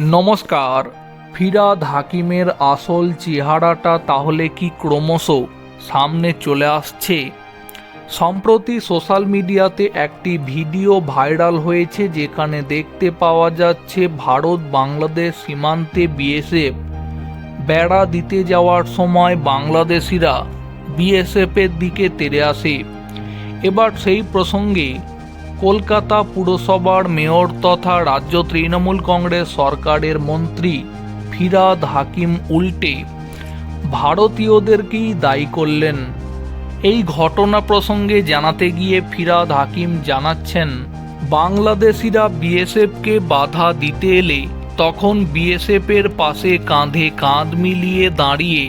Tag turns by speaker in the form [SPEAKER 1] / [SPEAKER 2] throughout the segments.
[SPEAKER 1] নমস্কার, ফিরাদ হাকিমের আসল চেহারাটা তাহলে কি ক্রমশ সামনে চলে আসছে? সম্প্রতি সোশ্যাল মিডিয়াতে একটি ভিডিও ভাইরাল হয়েছে যেখানে দেখতে পাওয়া যাচ্ছে ভারত বাংলাদেশ সীমান্তে বিএসএফ বেড়া দিতে যাওয়ার সময় বাংলাদেশিরা বিএসএফের দিকে তেড়ে আসে। এবার সেই প্রসঙ্গে কলকাতা পুরসভার মেয়র তথা রাজ্য তৃণমূল কংগ্রেস সরকারের মন্ত্রী ফিরাদ হাকিম উল্টে ভারতীয়দেরকেই দায়ী করলেন? এই ঘটনা প্রসঙ্গে জানাতে গিয়ে ফিরাদ হাকিম জানাচ্ছেন, বাংলাদেশিরা বিএসএফকে বাধা দিতে এলে তখন বিএসএফের পাশে কাঁধে কাঁধ মিলিয়ে দাঁড়িয়ে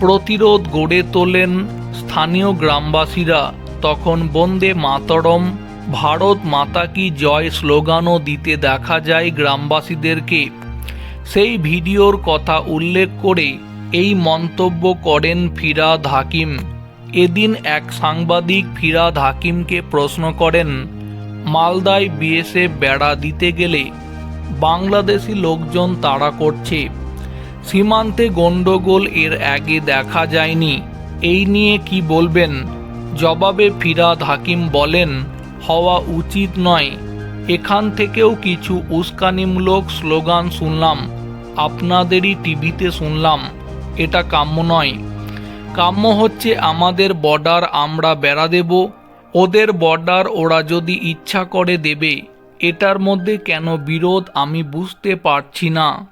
[SPEAKER 1] প্রতিরোধ গড়ে তোলেন স্থানীয় গ্রামবাসীরা। তখন বন্দে মাতরম ভারত মাতা কি জয় স্লোগানও দিতে দেখা যায় গ্রামবাসীদেরকে। সেই ভিডিওর কথা উল্লেখ করে এই মন্তব্য করেন ফিরাদ হাকিম। এদিন এক সাংবাদিক ফিরাদ হাকিমকে প্রশ্ন করেন, মালদায় বিএসএফ বেড়া দিতে গেলে বাংলাদেশি লোকজন তাড়া করছে। সীমান্তে গণ্ডগোল এর আগে দেখা যায়নি। এই নিয়ে কি বলবেন? জবাবে ফিরাদ হাকিম বলেন হওয়া উচিত নয়। এখান থেকেও কিছু উস্কানিমূলক স্লোগান শুনলাম। আপনাদেরই টিভিতে শুনলাম। এটা কাম্য নয়। কাম্য হচ্ছে আমাদের বর্ডার আমরা বেড়া দেব। ওদের বর্ডার ওরা যদি ইচ্ছা করে দেবে। এটার মধ্যে কেন বিরোধ আমি বুঝতে পারছি না।